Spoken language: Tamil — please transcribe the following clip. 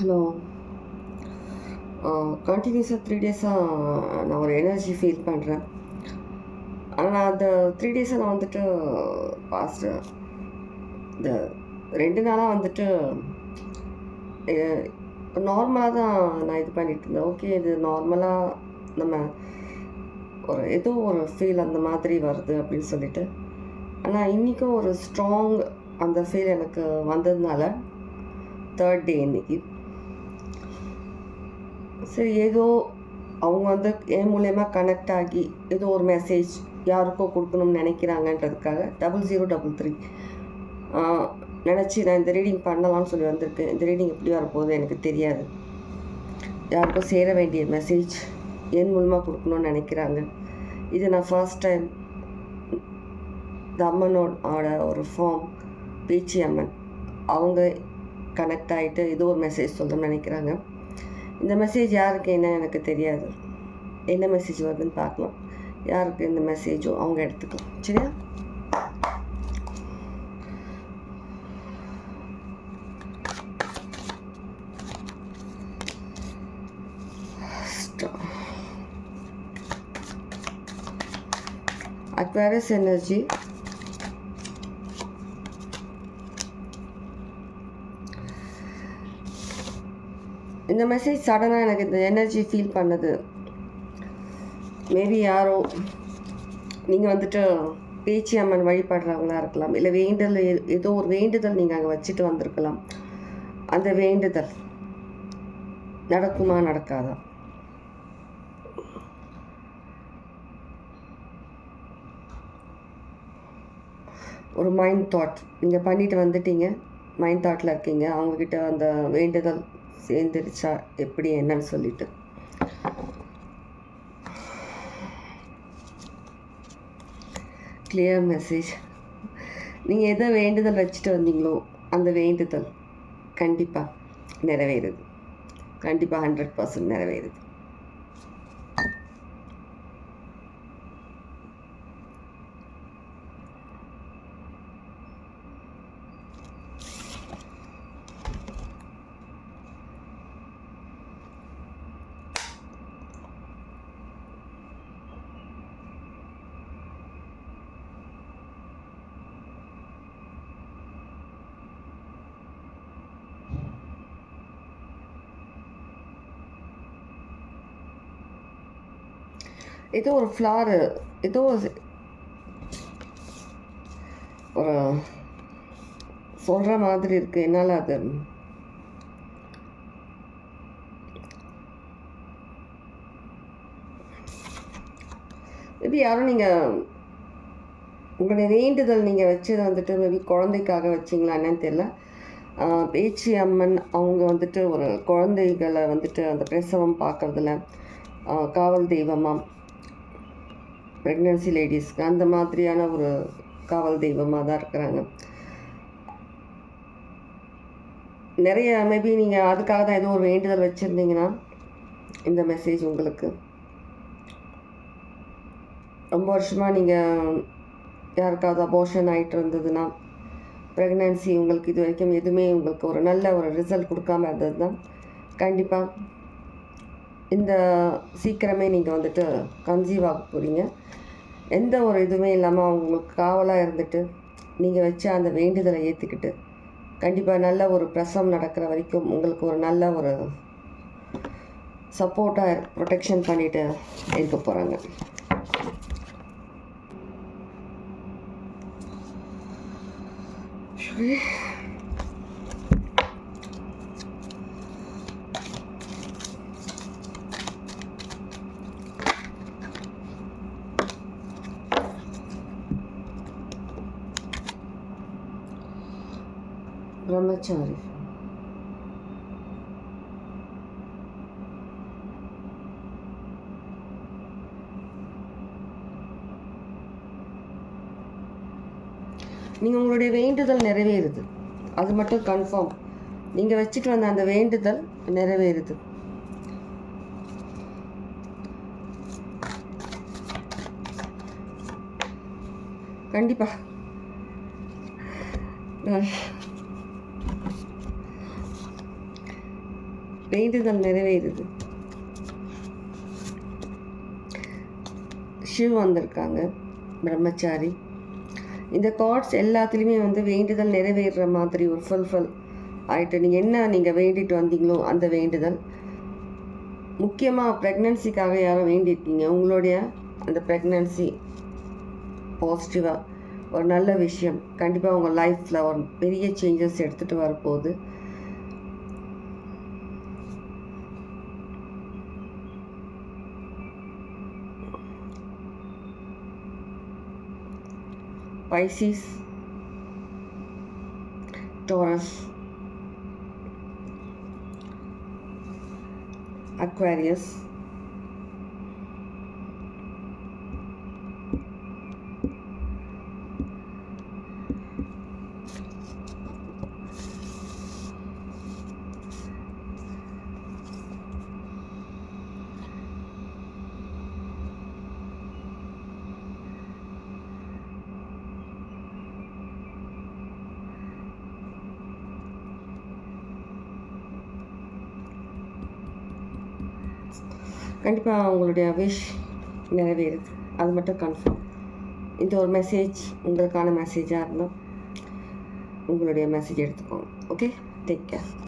ஹலோ. கண்டினியூஸாக த்ரீ டேஸாக நான் ஒரு எனர்ஜி ஃபீல் பண்ணுறேன் ஆனால் அந்த த்ரீ டேஸாக நான் வந்துட்டு பாஸ்ட் இந்த ரெண்டு நாளாக வந்துட்டு நார்மலாக தான் நான் இது பண்ணிட்டு இருந்தேன். ஓகே இது நார்மலாக நம்ம ஒரு ஏதோ ஒரு ஃபீல் அந்த மாதிரி வருது அப்படின்னு சொல்லிட்டு. ஆனால் இன்றைக்கும் ஒரு ஸ்ட்ராங் அந்த ஃபீல் எனக்கு வந்ததுனால தேர்ட் டே இன்னைக்கு. சரி ஏதோ அவங்க வந்து என் மூலயமா கனெக்ட் ஆகி ஏதோ ஒரு மெசேஜ் யாருக்கோ கொடுக்கணும்னு நினைக்கிறாங்கன்றதுக்காக டபுள் ஜீரோ டபுள் த்ரீ நினச்சி நான் இந்த ரீடிங் பண்ணலாம்னு சொல்லி வந்திருக்கேன். இந்த ரீடிங் எப்படி வரப்போகுது எனக்கு தெரியாது. யாருக்கும் சேர வேண்டிய மெசேஜ் என் மூலமாக கொடுக்கணும்னு நினைக்கிறாங்க. இது நான் ஃபர்ஸ்ட் டைம் இந்த அம்மனோட ஒரு ஃபார்ம் பேச்சி அம்மன் அவங்க கனெக்ட் ஆகிட்டு ஏதோ ஒரு மெசேஜ் சொல்லணும்னு நினைக்கிறாங்க. இந்த மெசேஜ் யாருக்கு என்ன எனக்கு தெரியாது. என்ன மெசேஜ் வருதுன்னு பார்க்கலாம். யாருக்கு இந்த மெசேஜோ அவங்க எடுத்துக்கலாம். சரியா? Aquarius energy. இந்த மெசேஜ் சடனாக எனக்கு இந்த எனர்ஜி ஃபீல் பண்ணது. மேபி யாரோ நீங்கள் வந்துட்டு பேச்சி அம்மன் வழிபடுறவங்களா இருக்கலாம். இல்லை வேண்டுதல் ஏ- ஏதோ ஒரு வேண்டுதல் நீங்கள் அங்கே வச்சுட்டு வந்திருக்கலாம். அந்த வேண்டுதல் நடக்குமா நடக்காதா? ஒரு மைண்ட் தாட் நீங்கள் பண்ணிட்டு வந்துட்டீங்க மைண்ட் தாட்டில் இருக்கீங்க. அவங்கக்கிட்ட அந்த வேண்டுதல் சேர்ந்துருச்சா? எப்படி என்னன்னு சொல்லிட்டு. கிளியர் மெசேஜ் நீங்கள் எதை வேண்டுதல் வச்சுட்டு வந்தீங்களோ அந்த வேண்டுதல் கண்டிப்பாக நிறைவேறுது. கண்டிப்பாக ஹண்ட்ரட் பர்சன்ட் நிறைவேறுது. ஏதோ ஒரு ஃப்ளாரு ஏதோ ஒரு- ஒரு சொல்கிற மாதிரி இருக்குது என்னால் அது மேபி யாரும் நீங்கள் உங்களுடைய வேண்டுதல் நீங்கள் வச்சது வந்துட்டு மேபி குழந்தைக்காக வச்சிங்களா என்னன்னு தெரியல. பேச்சி அம்மன் அவங்க வந்துட்டு ஒரு குழந்தைகளை வந்துட்டு அந்த பிரசவம் பார்க்குறதுல காவல் தெய்வமாக ப்ரெக்னென்சி லேடிஸ்க்கு அந்த மாதிரியான ஒரு காவல் தெய்வமாக தான் இருக்கிறாங்க. நிறைய மேபி நீங்கள் அதுக்காக தான் ஏதோ ஒரு வேண்டுதல் வச்சுருந்தீங்கன்னா இந்த மெசேஜ் உங்களுக்கு. ரொம்ப வருஷமாக நீங்கள் யாருக்காவது அபோஷன் ஆகிட்டு இருந்ததுன்னா ப்ரெக்னென்சி உங்களுக்கு இது வரைக்கும் எதுவுமே உங்களுக்கு ஒரு நல்ல ஒரு ரிசல்ட் கொடுக்காம தான். கண்டிப்பாக இந்த சீக்கிரமே நீங்கள் வந்துட்டு கன்சீவ் ஆக போகிறீங்க எந்த ஒரு இதுவுமே இல்லாமல் அவங்களுக்கு உங்களுக்கு காவலாக இருந்துட்டு நீங்கள் வச்ச அந்த வேண்டுதலை ஏற்றுக்கிட்டு கண்டிப்பாக நல்ல ஒரு பிரசவம் நடக்கிற வரைக்கும் உங்களுக்கு ஒரு நல்ல ஒரு சப்போர்ட்டாக ப்ரொடெக்ஷன் பண்ணிட்டு இருக்க போகிறாங்க பிரம்மச்சாரி நீங்கள் உங்களுடைய வேண்டுதல் நிறைவேறுது. அது மட்டும் கன்ஃபார்ம் நீங்கள் வச்சுட்டு வந்த அந்த வேண்டுதல் நிறைவேறுது. கண்டிப்பாக வேண்டுதல் நிறைவேறுது. ஷிவ் வந்திருக்காங்க பிரம்மச்சாரி. இந்த கார்ட்ஸ் எல்லாத்துலேயுமே வந்து வேண்டுதல் நிறைவேறுற மாதிரி ஒரு ஃபுல்ஃபில் ஆகிட்டு நீங்கள் என்ன நீங்கள் வேண்டிட்டு வந்தீங்களோ அந்த வேண்டுதல். முக்கியமாக ப்ரெக்னென்சிக்காக யாரும் வேண்டியிருக்கீங்க உங்களுடைய அந்த ப்ரெக்னென்சி பாசிட்டிவாக ஒரு நல்ல விஷயம். கண்டிப்பாக உங்கள் லைஃப்பில் ஒரு பெரிய சேஞ்சஸ் எடுத்துகிட்டு வரப்போகுது. Pisces, Taurus, Aquarius, கண்டிப்பாக உங்களுடைய விஷ் நிறைவேறுது அது மட்டும் கன்ஃபார்ம் இந்த ஒரு மெசேஜ் உங்களுக்கான மெசேஜாக இருந்தால் உங்களுடைய மெசேஜ் எடுத்துக்கோங்க. Okay take care